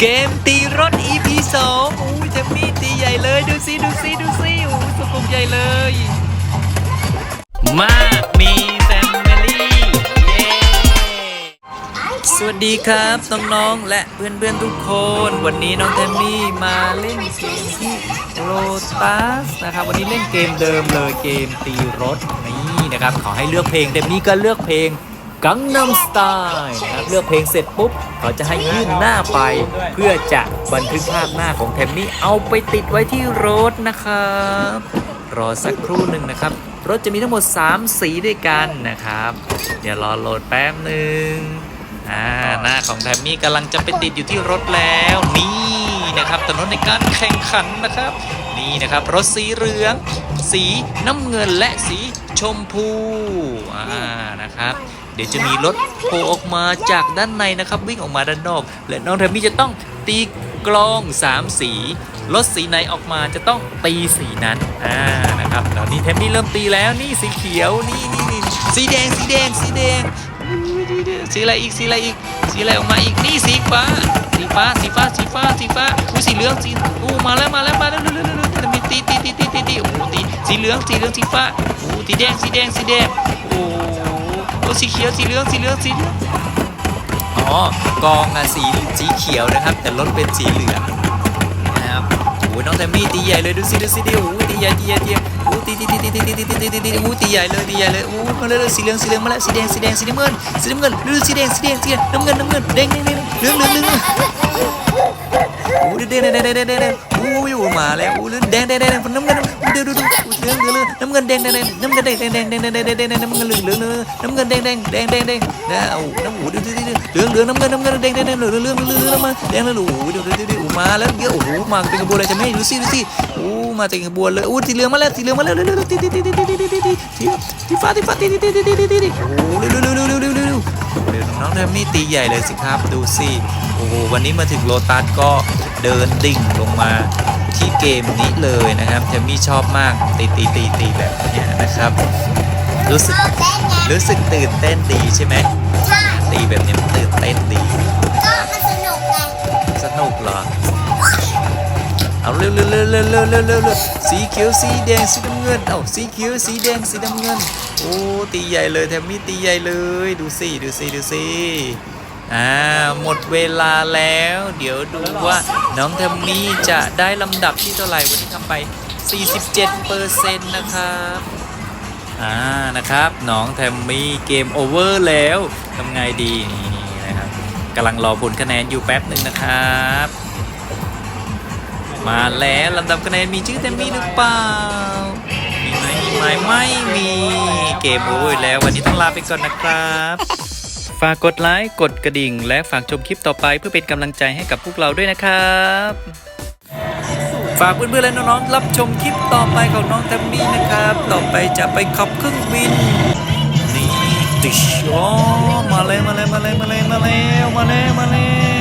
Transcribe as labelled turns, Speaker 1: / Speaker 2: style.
Speaker 1: เกมตีรถ EP 2อู้ยเทมมี่ตีใหญ่เลย ดูสิดูสิดูสิอู้สกุลใหญ่เลย มามีแฟมิลี่เย้สวัสดีครับน้องๆและเพื่อนๆทุกคน วันนี้น้องเทมมี่มาเล่นเกมที่โ o ตัสนะครับ วันนี้เล่นเกมเดิมเลยเกมตีรถนี่นะครับขอให้เลือกเพลงเดมมี่ก็เลือกเพลง กังนำสไตล์นะครับเลือกเพลงเสร็จปุ๊บ เขาจะให้ยื่นหน้าไป เพื่อจะบันทึกภาพหน้าของเทมมี่เอาไปติดไว้ที่รถนะครับ รอสักครู่หนึ่งนะครับ รถจะมีทั้งหมด 3 สีด้วยกันนะครับ เดี๋ยวรอโหลดแป๊บหนึ่งอ่าหน้าของแทมมี่กำลังจะไปติดอยู่ที่รถแล้วนี่นะครับถนนในการแข่งขันนะครับ นี่นะครับรถสีเหลือง สีน้ำเงินและสีชมพูอ่านะครับ เดี๋ยวจะมีรถโผล่ออกมาจากด้านในนะครับ วิ่งออกมาด้านนอก และน้องแทมมี่จะต้องตีกลองสามสีรถสีไหนออกมาจะต้องตีสีนั้นอ่านะครับตอนนี้เทมมี่เริ่มตีแล้วนี่สีเขียวนี่นี่นี่สีแดงสีแดงสีแดงสีอะไรอีกสีอะไรอีกสีอะไรออกมาอีกนี่สีฟ้าสีฟ้าสีฟ้าสีฟ้าสีฟ้าอุ้ยสีเหลืองสีอู้มาแล้วมาแล้วมาแล้วเร็วเร็วเร็วเร็วเร็วมีตีตีตีตีตีตีโอ้โหตี สีเหลืองสีเหลืองสีฟ้าโอ้สีแดงสีแดงสีแดงโอ้โอ้สีเขียวสีเหลืองสีเหลืองสีเหลืองอ๋อกองอะสีสีเขียวนะครับ แต่รถเป็นสีเหลืองนะครับโอ้น้องแทมมี่ตีใหญ่เลยดูสิดูสิดิโอ้ตีใหญ่ตีใหญ่ตีใหญ่โอ้ยตีตีตีตีตีตีตีตีตีตีตีโอ้ตีใหญ่เลยตีใหญ่เลยโอ้มาเลยสีเหลืองสีเหลืองมาแล้วสีแดงสีแดงสีน้ำเงินสีน้ำเงินดูสีแดงสีแดงสีน้ำเงินน้ำเงินแดงแดงแดงเหลืองเหลืองเหลือง โอ้ยแดงแดงแดงแดงแดงแดงโอ้ยมาแล้วโอ้ยแดงแดงแดงน้ำเงินดูดูดูเหลืองเหลืองน้ำเงินแดงแดงแดงน้ำเงินแดงแดงแดงแดงแดงแดงแดงแดงน้ำเงินเหลืองเหลืองน้ำเงินแดงแดงแดงแดงแดงนะโอ้น้ำหูดูดูดูเหลืองเหลืองน้ำเงินน้ำเงินแดงแดงแดงเหลืองเหลืองเหลืองมาแดงแล้วโอ้ดูดูดูดูมาแล้วเยอะโอ้โหมาเป็นขบวนเลยจะไม่ดูสิดูสิโอ้มาเป็นขบวนเลยโอ้สีเหลืองมาแล้วสีเหลืองมาแล้วเร็วเร็วตีตีตีตีตีตีตีตีตีตีฟ้าตีฟ้าตีตีตีตีตีตีตีโอ้เร็วเร็วเร็วเร็วเร็ว เร็วเร็วเร็วน้องแทมมี่ตีใหญ่เลยสิครับดูสิโอ้โหวันนี้มาถึงโลตัสก็เดินดิ่งลงมาที่เกมนี้เลยนะครับแทมมี่ชอบมากตีตีตีตีแบบนี้นะครับ รู้สึก
Speaker 2: เต้นไง
Speaker 1: รู้สึกตื่นเต้นดีใช่ไหม
Speaker 2: ใช่
Speaker 1: ตีแบบนี้มันตื่นเต้นดี
Speaker 2: ก็มันสนุกไง
Speaker 1: สนุกเหรอ เอาเร็วเร็วเร็วเร็วเร็วเร็วเร็วเร็วสีเขียวสีแดงสีน้ำเงินเอาสีเขียวสีแดงสีน้ำเงินโอ้ตีใหญ่เลยแทมมี่ตีใหญ่เลยดูสิดูสิดูสิอ่าหมดเวลาแล้ว เดี๋ยวดูว่าน้องแทมมี่จะได้ลำดับที่เท่าไหร่วันนี้ทำไป 47เปอร์เซ็นต์นะครับอ่านะครับน้องแทมมี่เกมโอเวอร์แล้วทำไงดีนี่นะครับกำลังรอผลคะแนนอยู่แป๊บหนึ่งนะครับ มาแล้วลำดับคะแนนมีชื่อแทมมี่หรือเปล่า มีไหมมีไหมไม่มี เกมโอเวอร์แล้ววันนี้ต้องลาไปก่อนนะครับ ฝากกดไลค์ กดกระดิ่ง และฝากชมคลิปต่อไปเพื่อเป็นกำลังใจให้กับพวกเราด้วยนะครับ ฝากเพื่อนๆและน้องๆรับชมคลิปต่อไปของน้องแทมมี่นะครับ ต่อไปจะไปขับเครื่องบิน นี่ติชอ๋อมาเลยมาเลยมาเลยมาเลยมาแล้วมาแล้วมาแล้ว